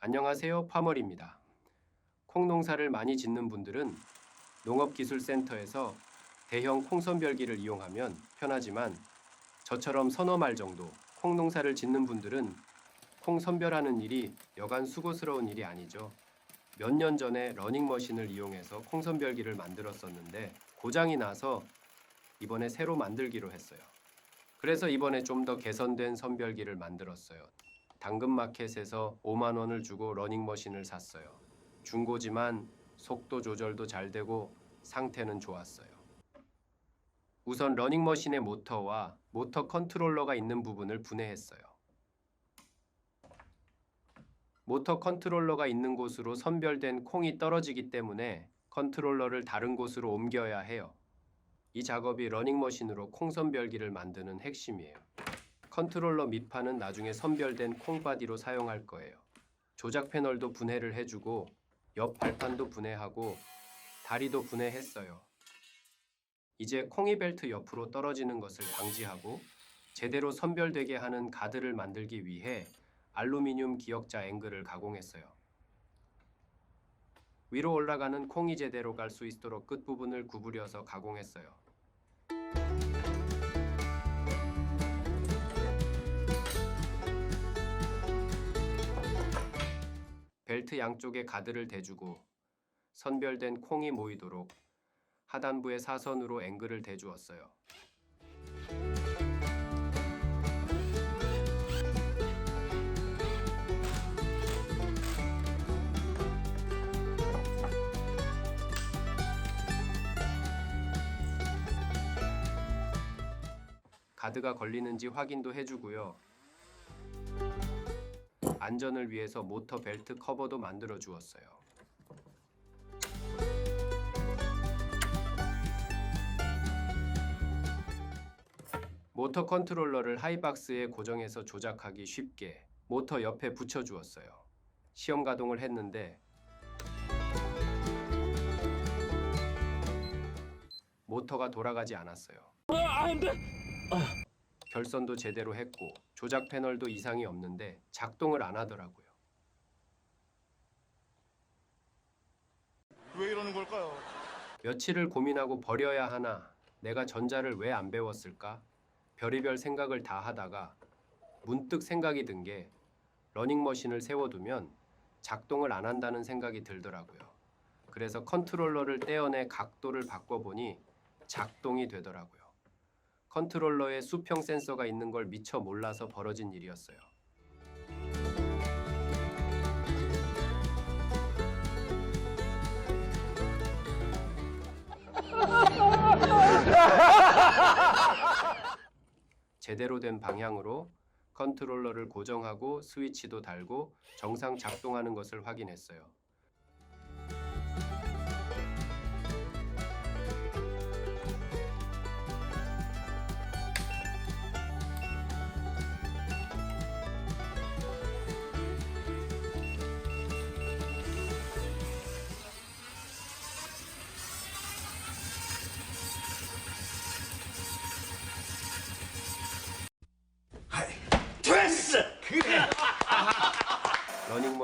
안녕하세요. 파머리입니다. 콩 농사를 많이 짓는 분들은 농업기술센터에서 대형 콩 선별기를 이용하면 편하지만 저처럼 서너 말 정도 콩 농사를 짓는 분들은 콩 선별하는 일이 여간 수고스러운 일이 아니죠. 몇 년 전에 러닝머신을 이용해서 콩 선별기를 만들었었는데 고장이 나서 이번에 새로 만들기로 했어요. 그래서 이번에 좀 더 개선된 선별기를 만들었어요. 당근마켓에서 5만 원을 주고 러닝머신을 샀어요. 중고지만 속도 조절도 잘 되고 상태는 좋았어요. 우선 러닝머신의 모터와 모터 컨트롤러가 있는 부분을 분해했어요. 모터 컨트롤러가 있는 곳으로 선별된 콩이 떨어지기 때문에 컨트롤러를 다른 곳으로 옮겨야 해요. 이 작업이 러닝머신으로 콩 선별기를 만드는 핵심이에요. 컨트롤러 밑판은 나중에 선별된 콩바디로 사용할 거예요. 조작 패널도 분해를 해주고 옆 발판도 분해하고 다리도 분해했어요. 이제 콩이 벨트 옆으로 떨어지는 것을 방지하고 제대로 선별되게 하는 가드를 만들기 위해 알루미늄 기역자 앵글을 가공했어요. 위로 올라가는 콩이 제대로 갈 수 있도록 끝부분을 구부려서 가공했어요. 벨트 양쪽에 가드를 대주고 선별된 콩이 모이도록 하단부에 사선으로 앵글을 대주었어요. 가드가 걸리는지 확인도 해주고요. 안전을 위해서 모터 벨트 커버도 만들어 주었어요. 모터 컨트롤러를 하이박스에 고정해서 조작하기 쉽게 모터 옆에 붙여 주었어요. 시험 가동을 했는데 모터가 돌아가지 않았어요. 결선도 제대로 했고 조작 패널도 이상이 없는데 작동을 안 하더라고요. 왜 이러는 걸까요? 며칠을 고민하고 버려야 하나 내가 전자를 왜 안 배웠을까? 별의별 생각을 다 하다가 문득 생각이 든 게 러닝머신을 세워두면 작동을 안 한다는 생각이 들더라고요. 그래서 컨트롤러를 떼어내 각도를 바꿔보니 작동이 되더라고요. 컨트롤러에 수평 센서가 있는 걸 미처 몰라서 벌어진 일이었어요. 제대로 된 방향으로 컨트롤러를 고정하고 스위치도 달고 정상 작동하는 것을 확인했어요.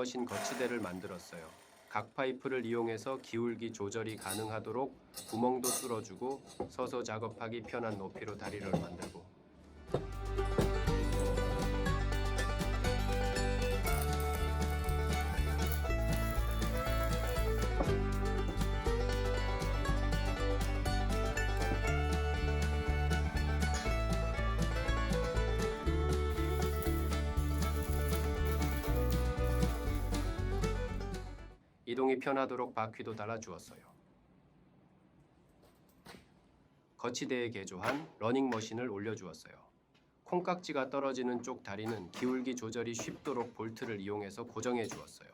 러닝머신 거치대를 만들었어요. 각 파이프를 이용해서 기울기 조절이 가능하도록 구멍도 뚫어주고 서서 작업하기 편한 높이로 다리를 만들고 이동이 편하도록 바퀴도 달아주었어요. 거치대에 개조한 러닝머신을 올려주었어요. 콩깍지가 떨어지는 쪽 다리는 기울기 조절이 쉽도록 볼트를 이용해서 고정해 주었어요.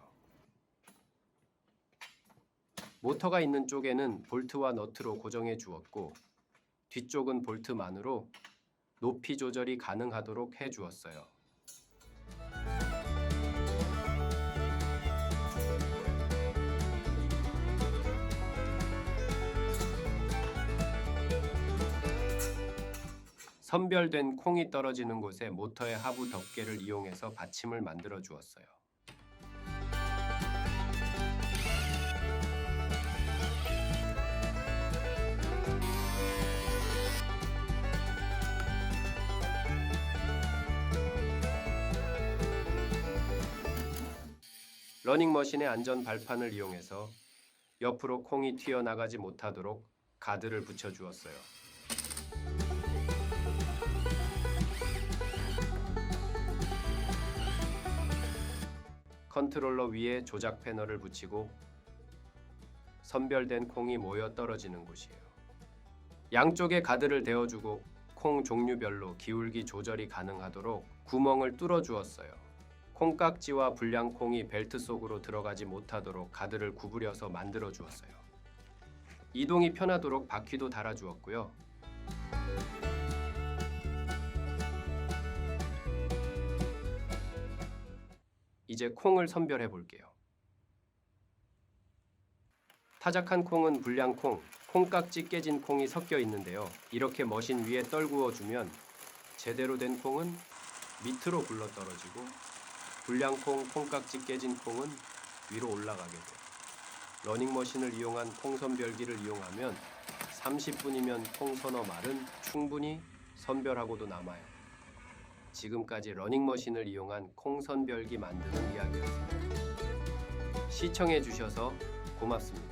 모터가 있는 쪽에는 볼트와 너트로 고정해 주었고 뒤쪽은 볼트만으로 높이 조절이 가능하도록 해 주었어요. 선별된 콩이 떨어지는 곳에 모터의 하부 덮개를 이용해서 받침을 만들어 주었어요. 러닝머신의 안전 발판을 이용해서 옆으로 콩이 튀어나가지 못하도록 가드를 붙여 주었어요. 컨트롤러 위에 조작 패널을 붙이고 선별된 콩이 모여 떨어지는 곳이에요. 양쪽에 가드를 대어주고 콩 종류별로 기울기 조절이 가능하도록 구멍을 뚫어 주었어요. 콩깍지와 불량 콩이 벨트 속으로 들어가지 못하도록 가드를 구부려서 만들어 주었어요. 이동이 편하도록 바퀴도 달아 주었고요. 이제 콩을 선별해 볼게요. 타작한 콩은 불량 콩, 콩깍지 깨진 콩이 섞여 있는데요. 이렇게 머신 위에 떨구어 주면 제대로 된 콩은 밑으로 굴러 떨어지고 불량 콩, 콩깍지 깨진 콩은 위로 올라가게 돼요. 러닝머신을 이용한 콩 선별기를 이용하면 30분이면 콩 서너 말은 충분히 선별하고도 남아요. 지금까지 러닝머신을 이용한 콩 선별기 만드는 이야기였습니다. 시청해 주셔서 고맙습니다.